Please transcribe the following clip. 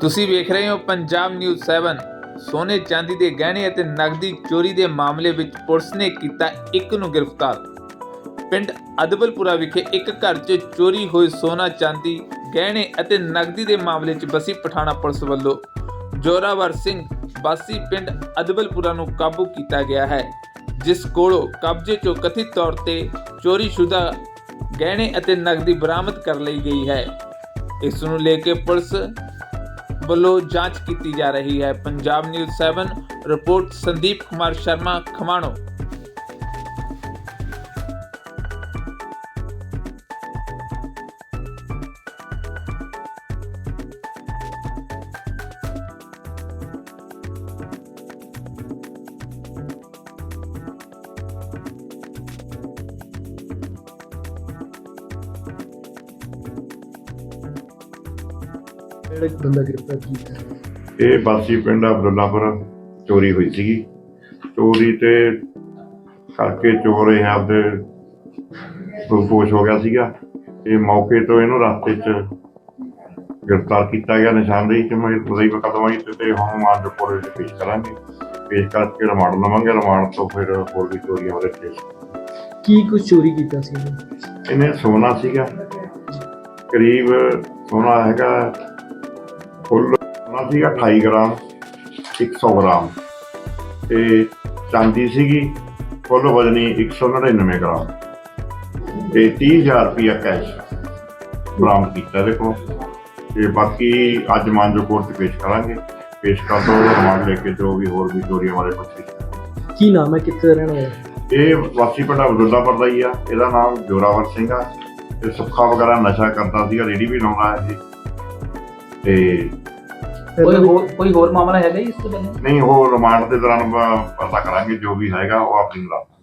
ਤੁਸੀਂ ਵੇਖ ਰਹੇ ਹੋ ਪੰਜਾਬ ਨਿਊਜ਼ 7 ਸੋਨੇ ਚਾਂਦੀ ਦੇ ਗਹਿਣੇ ਅਤੇ ਨਕਦੀ ਚੋਰੀ ਦੇ ਮਾਮਲੇ ਵਿੱਚ ਪੁਲਿਸ ਨੇ ਕੀਤਾ ਇੱਕ ਨੂੰ ਗ੍ਰਿਫਤਾਰ। ਪਿੰਡ ਅਦਬਲਪੁਰਾ ਵਿਖੇ ਇੱਕ ਘਰ 'ਚ ਚੋਰੀ ਹੋਈ ਸੋਨਾ ਚਾਂਦੀ, ਗਹਿਣੇ ਅਤੇ ਨਕਦੀ ਦੇ ਮਾਮਲੇ 'ਚ ਬਸੀ ਪਠਾਣਾ ਪੁਲਿਸ ਵੱਲੋਂ ਜੋਰਾਵਰ ਸਿੰਘ ਬਾਸੀ ਪਿੰਡ ਅਦਬਲਪੁਰਾ ਨੂੰ ਕਾਬੂ ਕੀਤਾ ਗਿਆ ਹੈ, ਜਿਸ ਕੋਲੋਂ ਕਬਜ਼ੇ 'ਚੋਂ ਕਥਿਤ ਤੌਰ ਤੇ ਚੋਰੀशुदा ਗਹਿਣੇ ਅਤੇ ਨਕਦੀ ਬਰਾਮਦ ਕਰ ਲਈ ਗਈ ਹੈ। ਇਸ ਨੂੰ ਲੈ ਕੇ ਪੁਲਿਸ ਵੱਲੋਂ ਜਾਂਚ ਕੀਤੀ ਜਾ ਰਹੀ ਹੈ। Punjab news 7 report Sandeep Kumar Sharma Khamano. ਜਿਹੜਾ ਬੰਦਾ ਗ੍ਰਿਫਤਾਰ ਕੀਤਾ ਹੈ। ਇਹ ਬਾਸੀ ਪਿੰਡ ਅਬਦੁੱਲਾਪੁਰ ਚੋਰੀ ਹੋਈ ਸੀਗੀ। ਚੋਰੀ ਤੇ ਕਰਕੇ ਚੋਰ ਇਹ ਆਪਦੇ ਰੂਪੋਸ਼ ਹੋ ਗਿਆ ਸੀਗਾ। ਇਹ ਮੌਕੇ ਤੋਂ ਇਹਨੂੰ ਰਸਤੇ 'ਚ ਗ੍ਰਿਫਤਾਰ ਕੀਤਾ ਗਿਆ ਨਿਸ਼ਾਨਦੇਹੀ ਤੇ ਮੈਂ ਖੁਦਾਈ ਮੁਕੱਦਮਾ ਤੇ ਤੇ ਹੁਣ ਮਾਨ ਰਿਪੋਰਟ ਵਿੱਚ ਪੇਸ਼ ਕਰਾਂਗੇ। ਪੇਸ਼ ਕਰਕੇ ਰਿਮਾਂਡ ਲਵਾਂਗੇ। ਰਿਮਾਂਡ ਤੋਂ ਫਿਰ ਹੋਰ ਵੀ ਚੋਰੀਆਂ ਬਾਰੇ ਪੇਸ਼ ਕੀ ਕੁਝ ਚੋਰੀ ਕੀਤਾ ਸੀ? ਇਹਨੇ ਸੋਨਾ ਸੀਗਾ। ਕਰੀਬ ਸੋਨਾ ਹੈਗਾ ਕੁੱਲ ਸੋਨਾ ਸੀਗਾ 28 ਗ੍ਰਾਮ 100 ਗ੍ਰਾਮ। ਤੇ ਚਾਂਦੀ ਸੀਗੀ ਕੁੱਲ ਵਜ਼ਨੀ 199 ਗ੍ਰਾਮ। ਤੇ 30000 ਰੁਪਇਆ ਕੈਸ਼ ਬਰਾਮਦ ਕੀਤਾ ਕੋਲ। ਤੇ ਬਾਕੀ ਅੱਜ ਮਾਨਜੋ ਕੋਰਟ 'ਚ ਪੇਸ਼ ਕਰਾਂਗੇ। ਪੇਸ਼ ਕਰ ਦੋ ਰਿਮਾਂਡ ਲੈ ਕੇ ਜੋ ਵੀ ਹੋਰ ਵੀ ਚੋਰੀਆਂ ਬਾਰੇ ਪੁੱਛੀ ਕੀ ਨਾਮ ਹੈ? ਕਿੱਥੇ ਰਹਿਣ ਵਾਲਾ ਹੈ? ਇਹ ਵਾਸੀ ਪਿੰਡ ਅਬਦੁੱਲਾਪੁਰ ਦਾ ਹੀ ਆ। ਇਹਦਾ ਨਾਮ ਜੋਰਾਵਰ ਸਿੰਘ ਆ। ਤੇ ਸੁੱਖਾ ਵਗੈਰਾ ਨਸ਼ਾ ਕਰਦਾ ਸੀਗਾ ਰੇੜੀ ਵੀ ਲਾਉਂਦਾ ਇਹ। ਤੇ ਕੋਈ ਹੋਰ ਕੋਈ ਹੋਰ ਮਾਮਲਾ ਹੈਗਾ ਜੀ ਇਸ ਤੋਂ ਪਹਿਲਾਂ ਨਹੀਂ ਉਹ ਰਿਮਾਂਡ ਦੇ ਦੌਰਾਨ ਪ- ਪਤਾ ਕਰਾਂਗੇ ਜੋ ਵੀ ਹੈਗਾ ਉਹ ਆਪਣੀ ਮਿਲਾ ਠੀਕ।